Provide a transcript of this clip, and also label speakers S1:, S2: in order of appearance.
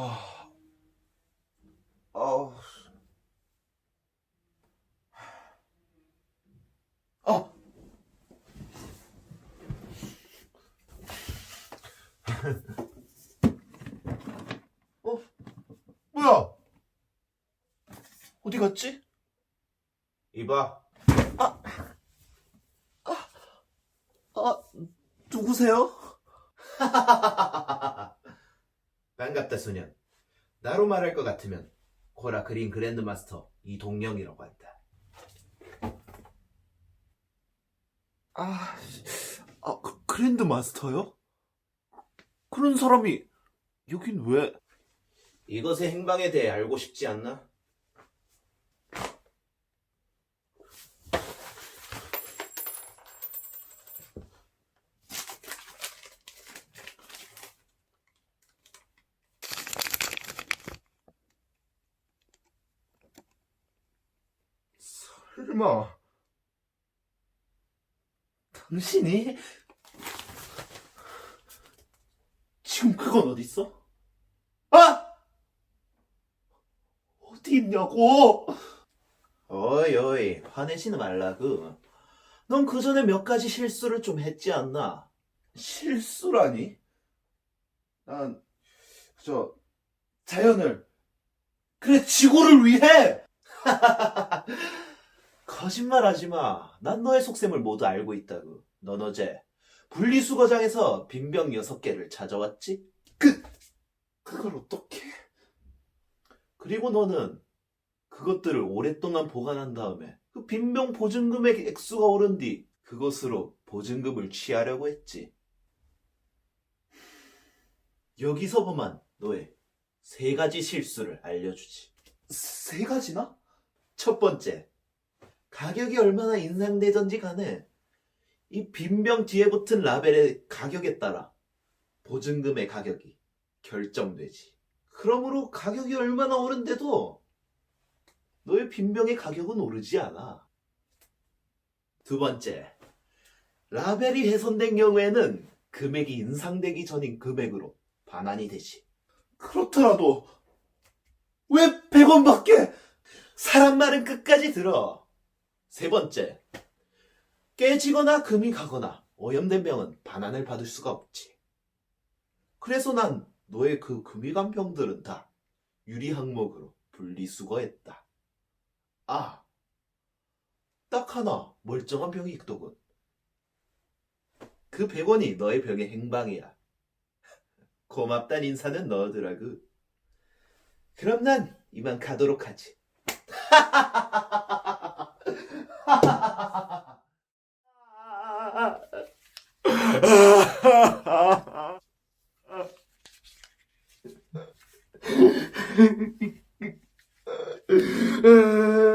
S1: 아, 아우. 아! 어? 뭐야? 어디 갔지?
S2: 이봐,
S1: 아, 누구세요?
S2: 반갑다 소년. 나로 말할 것 같으면 코라 그린 그랜드 마스터 이동영이라고 한다.
S1: 아, 아, 그, 그랜드 마스터요? 그런 사람이 여긴 왜?
S2: 이것의 행방에 대해 알고 싶지 않나?
S1: 설마 당신이 지금 그건 어디 있어? 아! 어디 있냐고?
S2: 어이 어이 화내지는 말라고. 넌 그 전에 몇 가지 실수를 좀 했지 않나?
S1: 실수라니? 난 그저 자연을 그래 지구를 위해
S2: 거짓말하지 마. 난 너의 속셈을 모두 알고 있다고. 넌 어제 분리수거장에서 빈병 6개를 찾아왔지?
S1: 그걸 어떻게?
S2: 그리고 너는 그것들을 오랫동안 보관한 다음에 그 빈병 보증금의 액수가 오른 뒤 그것으로 보증금을 취하려고 했지. 여기서만 너의 세 가지 실수를 알려주지.
S1: 세 가지나?
S2: 첫 번째, 가격이 얼마나 인상되던지 간에 이 빈병 뒤에 붙은 라벨의 가격에 따라 보증금의 가격이 결정되지. 그러므로 가격이 얼마나 오른데도 너의 빈병의 가격은 오르지 않아. 두 번째, 라벨이 훼손된 경우에는 금액이 인상되기 전인 금액으로 반환이 되지.
S1: 그렇더라도 왜 100원밖에?
S2: 사람 말은 끝까지 들어. 세 번째, 깨지거나 금이 가거나 오염된 병은 반환을 받을 수가 없지. 그래서 난 너의 그 금이 간 병들은 다 유리 항목으로 분리수거했다. 아, 딱 하나 멀쩡한 병이 있더군. 그 100원이 너의 병의 행방이야. 고맙단 인사는 너더라고. 그럼 난 이만 가도록 하지. Uh...